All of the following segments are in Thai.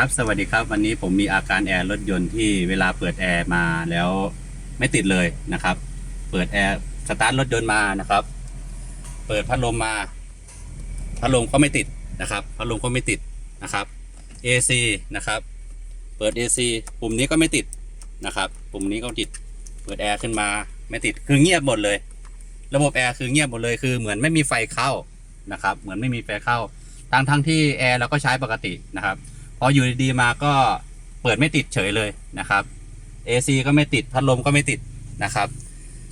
ครับสวัสดีครับ วันนี้ผมมีอาการแอร์รถยนต์ที่เวลาเปิดแอร์มาแล้วไม่ติดเลยนะครับ เปิดแอร์สตาร์ทรถยนต์มานะครับ เปิดพัดลมมา พัดลมก็ไม่ติดนะครับ พัดลมก็ไม่ติดนะครับ AC นะครับ เปิด AC ปุ่มนี้ก็ไม่ติดนะครับ ปุ่มนี้ก็ติด เปิดแอร์ขึ้นมาไม่ติดคือเงียบหมดเลย ระบบแอร์คือเงียบหมดเลยคือเหมือนไม่มีไฟเข้านะครับ เหมือนไม่มีไฟเข้าทั้งทั้งที่แอร์เราก็ใช้ปกตินะครับ พออยู่ดีๆมาก็เปิดไม่ติดเฉยเลยนะครับ AC ก็ไม่ติดพัดลมก็ไม่ติดนะครับ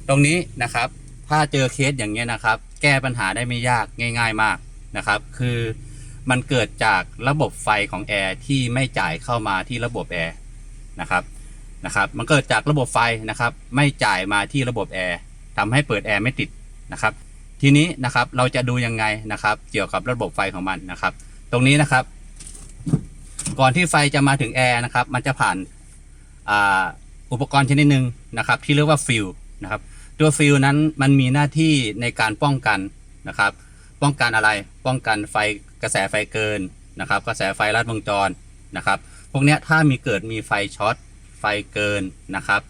ตรงนี้นะครับถ้าเจอเคสอย่างเงี้ยนะครับ แก้ปัญหาได้ไม่ยากง่าย ๆมากนะครับ คือมันเกิดจากระบบไฟของแอร์ที่ไม่จ่ายเข้ามาที่ระบบแอร์นะครับนะครับ มันเกิดจากระบบไฟนะครับ ไม่จ่ายมาที่ระบบแอร์ทำให้เปิดแอร์ไม่ติดนะครับ ทีนี้นะครับเราจะดูยังไงนะครับ เกี่ยวกับระบบไฟของมันนะครับ ตรงนี้นะครับ ก่อนที่ไฟจะมาถึงแอร์นะครับ มันจะผ่านอ,อุปกรณ์ชนิดหนึ่งนะครับ ที่เรียกว่าฟิลนะครับ ตัวฟิลนั้นมันมีหน้าที่ในการป้องกันนะครับ ป้องกันอะไร ป้องกันไฟกระแสไฟเกินนะครับ กระแสไฟลัดวงจรนะครับ พวกนี้ถ้ามีเกิดมีไฟช็อตไฟเกินนะครับ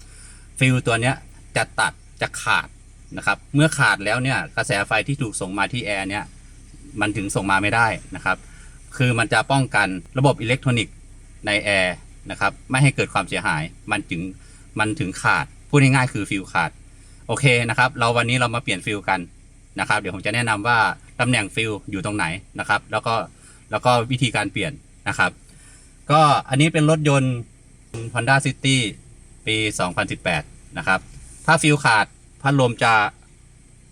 ฟิลตัวนี้จะตัดจะขาดนะครับ เมื่อขาดแล้วเนี่ยกระแสไฟที่ถูกส่งมาที่แอร์เนี่ยมันถึงส่งมาไม่ได้นะครับ คือมันจะป้องกันระบบอิเล็กทรอนิกส์ในแอร์นะครับไม่ให้เกิดความเสียหาย มันถึงมันถึงขาดพูดง่ายๆคือฟิลขาดโอเคนะครับ เราวันนี้เรามาเปลี่ยนฟิลกันนะครับ เดี๋ยวผมจะแนะนำว่าตำแหน่งฟิลอยู่ตรงไหนนะครับ แล้วก็แล้วก็วิธีการเปลี่ยนนะครับ ก็อันนี้เป็นรถยนต์ Honda City ปี 2018 นะครับ ถ้าฟิลขาดพัดลมจะ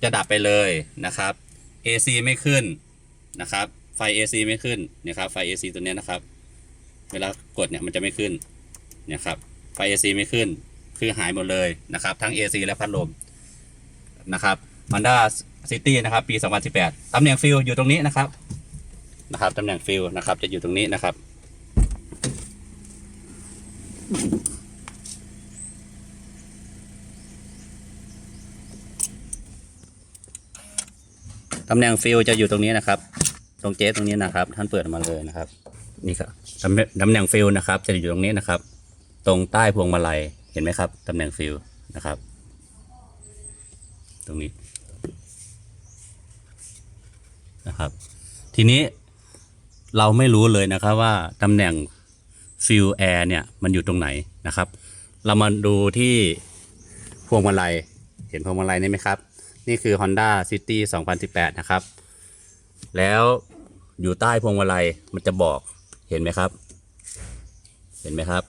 จะดับไปเลยนะครับ AC ไม่ขึ้นนะครับ ไฟ AC ไม่ขึ้นเนี่ยครับไฟ AC ตัวนี้นะครับ เวลากดเนี่ยมันจะไม่ขึ้นเนี่ยครับไฟ AC ไม่ขึ้น คือหายหมดเลยนะครับ ทั้ง AC และพัดลมนะครับ Honda City นะครับปี 2018ตำแหน่งฟิลอยู่ตรงนี้นะครับนะครับตำแหน่งฟิลนะครับจะอยู่ตรงนี้นะครับตำแหน่งฟิลจะอยู่ตรงนี้นะครับ ตรงเจสตรงนี้นะครับ ท่านเปิดออกมาเลยนะครับ นี่ครับตำแหน่งตำแหน่งฟิลนะครับ จะอยู่ตรงนี้นะครับ ตรงใต้พวงมาลัยเห็นไหมครับตำแหน่งฟิลนะครับ ตรงนี้นะครับ ทีนี้เราไม่รู้เลยนะครับว่าตำแหน่งฟิลแอร์เนี่ยมันอยู่ตรงไหนนะครับ เรามาดูที่พวงมาลัยเห็นพวงมาลัยนี่ไหมครับ นี่คือ Honda City 2018 นะครับ แล้ว อยู่ใต้พวงมาลัยมันจะบอกเห็นไหมครับ เห็นไหมครับ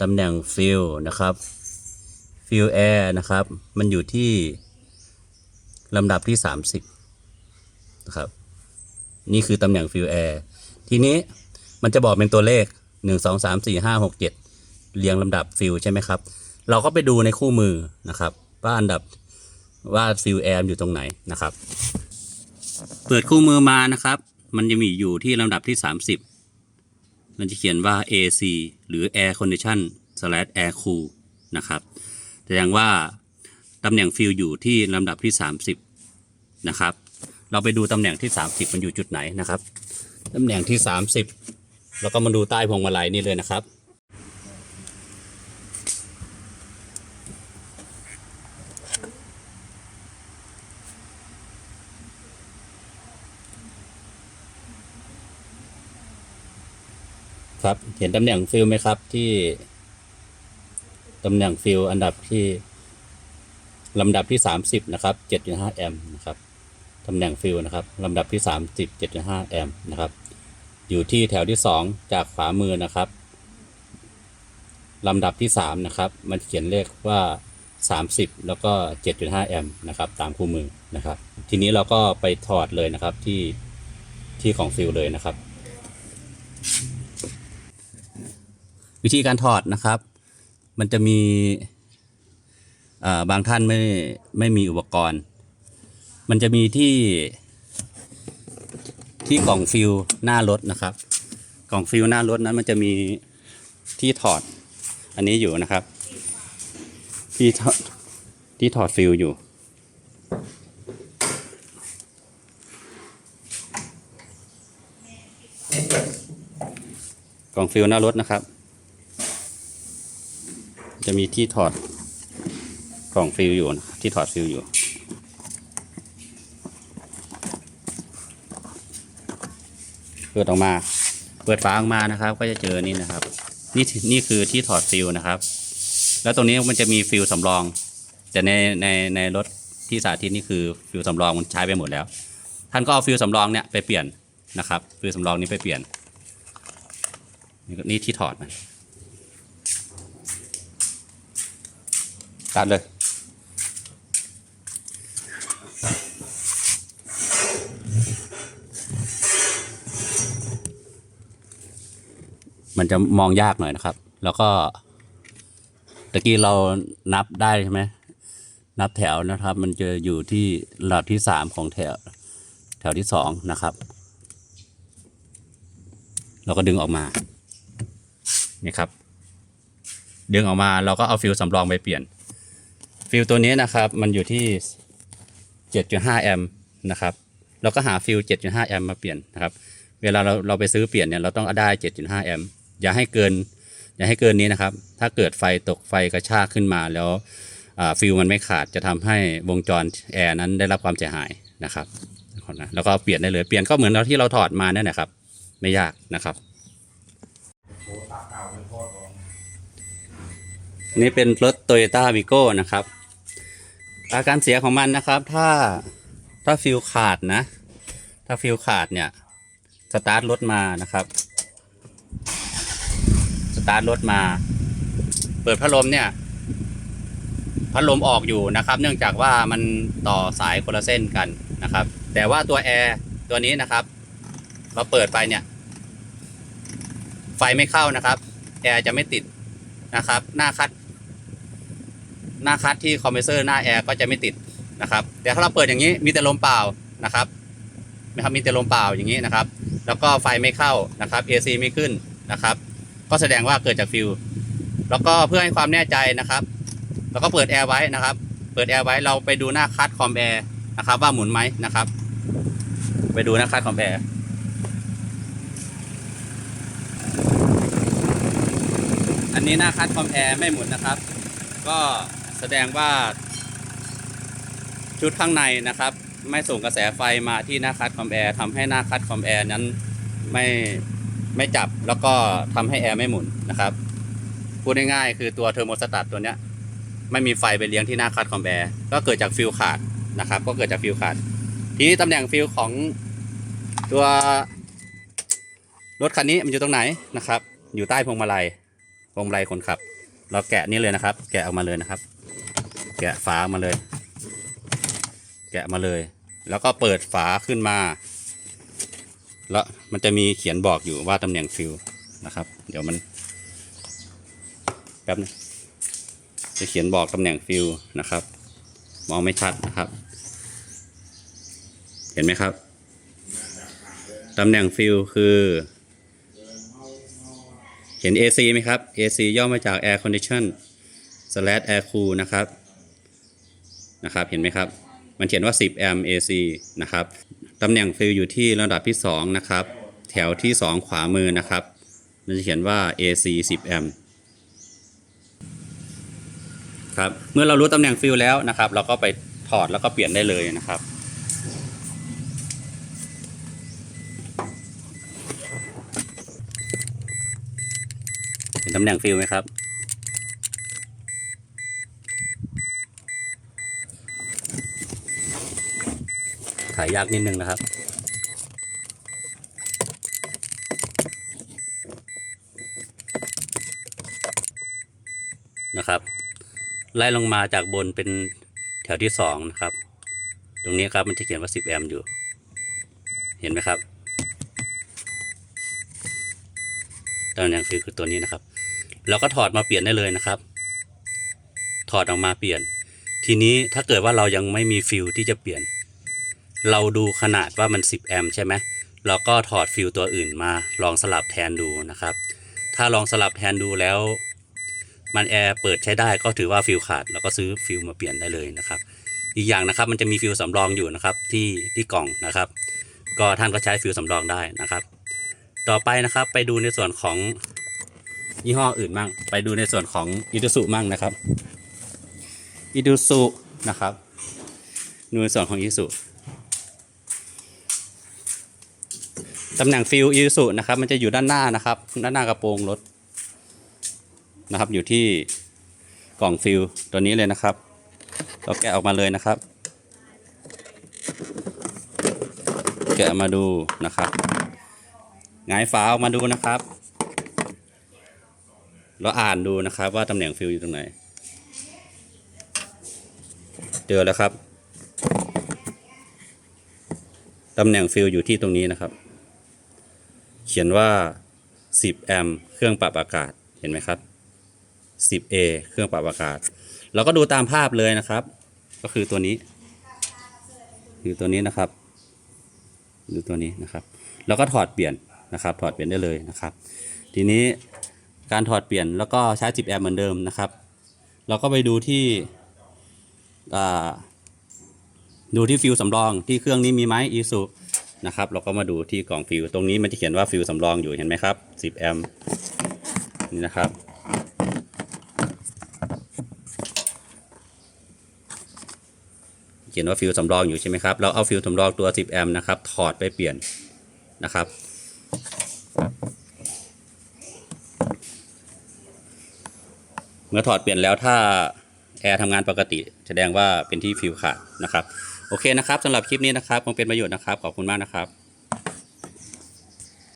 ตำแหน่งฟิลนะครับฟิลแอร์นะครับ มันอยู่ที่ลำดับที่ 30นะครับนี่คือตำแหน่งฟิลแอร์ทีนี้มันจะบอกเป็นตัวเลข 1 2 3 4 5 6 7 เรียงลำดับฟิลใช่ไหมครับ เราก็ไปดูในคู่มือนะครับ ว่าอันดับว่าฟิลแอร์อยู่ตรงไหนนะครับ เปิดคู่มือมานะครับ มันจะมีอยู่ที่ลำดับที่ 30 มันจะเขียนว่า AC หรือ Air Condition slash Air Cool นะครับแสดงว่าตำแหน่งฟิลอยู่ที่ลำดับที่ 30 นะครับ เราไปดูตำแหน่งที่ 30 มันอยู่จุดไหนนะครับตำแหน่งที่ 30 แล้วก็มาดูใต้พวงมาลัยนี่เลยนะครับ ครับ เห็นตำแหน่งฟิลไหมครับ ที่ตำแหน่งฟิลอันดับที่ลำดับที่สามสิบนะครับเจ็ดจุดห้าแอมป์นะครับตำแหน่งฟิลนะครับลำดับที่สามสิบเจ็ดจุดห้าแอมป์นะครับ อยู่ที่แถวที่สองจากขวามือนะครับลำดับที่สามนะครับ มันเขียนเลขว่าสามสิบแล้วก็เจ็ดจุดห้าแอมป์นะครับ ตามคู่มือนะครับ ทีนี้เราก็ไปถอดเลยนะครับที่ที่ของฟิลเลยนะครับ วิธีการถอดนะครับ มันจะมีบางท่านไม่ไม่มีอุปกรณ์ มันจะมีที่ที่กล่องฟิลหน้ารถนะครับ กล่องฟิลหน้ารถนั้นมันจะมีที่ถอดอันนี้อยู่นะครับ ที่ถอดที่ถอดฟิลอยู่ กล่องฟิลหน้ารถนะครับ จะมีที่ถอดกล่องฟิลอยู่นะที่ถอดฟิลอยู่ เปิดออกมา เปิดฝาออกมานะครับ ก็จะเจอนี่นะครับ นี่นี่คือที่ถอดฟิลนะครับ แล้วตรงนี้มันจะมีฟิลสำรอง แต่ในในในรถที่สาธิตนี่คือฟิลสำรองมันใช้ไปหมดแล้ว ท่านก็เอาฟิลสำรองเนี่ยไปเปลี่ยนนะครับฟิลสำรองนี้ไปเปลี่ยนนี่ที่ถอดมัน ตัดเลย มันจะมองยากหน่อยนะครับ แล้วก็ตะกี้เรานับได้ใช่ไหมนับแถวนะครับ มันจะอยู่ที่ระดับที่สามของแถว แถวที่สองนะครับ เราก็ดึงออกมา นี่ครับ ดึงออกมาเราก็เอาฟิลสำรองไปเปลี่ยน ฟิลตัวนี้นะครับมันอยู่ที่ 7.5 แอมป์นะครับเราก็หาฟิล 7.5 แอมป์มาเปลี่ยนนะครับเวลาเราเราไปซื้อเปลี่ยนเนี่ยเราต้องเอาได้ 7.5 แอมป์อย่าให้เกิน อย่าให้เกินนี้นะครับ ถ้าเกิดไฟตกไฟกระชากขึ้นมาแล้วฟิลมันไม่ขาดจะทำให้วงจรแอร์นั้นได้รับความเสียหายนะครับนะแล้วก็เปลี่ยนได้เลยเปลี่ยนก็เหมือนเราที่เราถอดมาเนี่ยนะครับ ไม่ยากนะครับนี่เป็นรถ Toyota v i g o นะครับ อาการเสียของมันนะครับ ถ้าถ้าฟิลขาดนะ ถ้าฟิลขาดเนี่ยสตาร์ทรถมานะครับสตาร์ทรถมา เปิดพัดลมเนี่ยพัดลมออกอยู่นะครับ เนื่องจากว่ามันต่อสายคนละเส้นกันนะครับ แต่ว่าตัวแอร์ตัวนี้นะครับเราเปิดไปเนี่ย ไฟไม่เข้านะครับ แอร์จะไม่ติดนะครับ หน้าคัด หน้าคัดที่คอมเพรสเซอร์หน้าแอร์ก็จะไม่ติดนะครับแต่ถ้าเราเปิดอย่างนี้มีแต่ลมเปล่านะครับนะครับมีแต่ลมเปล่าอย่างนี้นะครับ แล้วก็ไฟไม่เข้านะครับ AC ไม่ขึ้นนะครับ ก็แสดงว่าเกิดจากฟิวแล้วก็เพื่อให้ความแน่ใจนะครับเราก็เปิดแอร์ไว้นะครับ เปิดแอร์ไว้เราไปดูหน้าคัดคอมแอร์นะครับ ว่าหมุนไหมนะครับ ไปดูหน้าคัดคอมแอร์อันนี้หน้าคัดคอมแอร์ไม่หมุนนะครับ ก็ แสดงว่าชุดข้างในนะครับ ไม่ส่งกระแสไฟมาที่หน้าคัดคอมแอร์ทำให้หน้าคัดคอมแอร์นั้นไม่ไม่จับแล้วก็ทำให้แอร์ไม่หมุนนะครับพูดง่ายๆคือตัวเทอร์โมสตัตตัวเนี้ยไม่มีไฟไปเลี้ยงที่หน้าคัดคอมแอร์ก็เกิดจากฟิลขาดนะครับ ก็เกิดจากฟิลขาด ทีนี้ตำแหน่งฟิลของตัวรถคันนี้มันอยู่ตรงไหนนะครับ อยู่ใต้พวงมาลัยพวงมาลัยคนขับ เราแกะนี่เลยนะครับ แกะออกมาเลยนะครับ แกะฝาออกมาเลย แกะมาเลย แล้วก็เปิดฝาขึ้นมา แล้วมันจะมีเขียนบอกอยู่ว่าตำแหน่งฟิลนะครับ เดี๋ยวมันแป๊บนึงจะเขียนบอกตำแหน่งฟิลนะครับ มองไม่ชัดนะครับ เห็นไหมครับตำแหน่งฟิลคือ เห็น AC ไหมครับ AC ย่อมาจาก Air Condition slash Air Cool นะครับ นะครับ เห็นไหมครับ มันเขียนว่า 10 แอมป์ AC นะครับ ตำแหน่งฟิลอยู่ที่ระดับที่ 2 นะครับ แถวที่ 2 ขวามือนะครับ มันจะเขียนว่า AC 10 แอมป์ครับ เมื่อเรารู้ตำแหน่งฟิลแล้วนะครับ เราก็ไปถอดแล้วก็เปลี่ยนได้เลยนะครับ เห็นตำแหน่งฟิลไหมครับ ถ่ายยากนิดนึงนะครับนะครับไล่ลงมาจากบนเป็นแถวที่สองนะครับ ตรงนี้ครับมันจะเขียนว่า 10 แอมป์อยู่ เห็นไหมครับ ตำแหน่งฟิลคือตัวนี้นะครับ เราก็ถอดมาเปลี่ยนได้เลยนะครับ ถอดออกมาเปลี่ยน ทีนี้ถ้าเกิดว่าเรายังไม่มีฟิลที่จะเปลี่ยน เราดูขนาดว่ามัน 10 แอมป์ใช่ไหมเราก็ถอดฟิลตัวอื่นมาลองสลับแทนดูนะครับ ถ้าลองสลับแทนดูแล้ว มันแอร์เปิดใช้ได้ก็ถือว่าฟิลขาดเราก็ซื้อฟิลมาเปลี่ยนได้เลยนะครับ อีกอย่างนะครับมันจะมีฟิลสำรองอยู่นะครับที่ที่กล่องนะครับ ก็ท่านก็ใช้ฟิลสำรองได้นะครับ ต่อไปนะครับ ไปดูในส่วนของยี่ห้ออื่นมั่ง ไปดูในส่วนของอิดูสุมั่งนะครับอิดูสุนะครับดูในส่วนของอิดูสุตำแหน่งฟิลอิดูสุนะครับ มันจะอยู่ด้านหน้านะครับ ด้านหน้ากระโปรงรถนะครับ อยู่ที่กล่องฟิลตัวนี้เลยนะครับ เราแกะออกมาเลยนะครับ แกะมาดูนะครับ งายฝาออกมาดูนะครับ แล้วอ่านดูนะครับว่าตำแหน่งฟิลอยู่ตรงไหน เจอแล้วครับ ตำแหน่งฟิลอยู่ที่ตรงนี้นะครับ เขียนว่า 10 แอมป์เครื่องปรับอากาศ เห็นไหมครับ 10A เครื่องปรับอากาศ เราก็ดูตามภาพเลยนะครับ ก็คือตัวนี้ คือตัวนี้นะครับ ดูตัวนี้นะครับ แล้วก็ถอดเปลี่ยน นะครับ ถอดเปลี่ยนได้เลยนะครับ ทีนี้การถอดเปลี่ยนแล้วก็ใช้จิบแอร์เหมือนเดิมนะครับ เราก็ไปดูที่ดูที่ฟิวสำรองที่เครื่องนี้มีไหมอีสุนะครับ เราก็มาดูที่กล่องฟิวตรงนี้มันจะเขียนว่าฟิวสำรองอยู่เห็นไหมครับ 10 แอมป์นี่นะครับ เขียนว่าฟิวสำรองอยู่ใช่ไหมครับ เราเอาฟิวสำรองตัว 10 แอมป์นะครับ ถอดไปเปลี่ยนนะครับ เมื่อถอดเปลี่ยนแล้วถ้าแอร์ทำงานปกติ แสดงว่าเป็นที่ฟิวขาดนะครับ โอเคนะครับสำหรับคลิปนี้นะครับคงเป็นประโยชน์นะครับ ขอบคุณมากนะครับ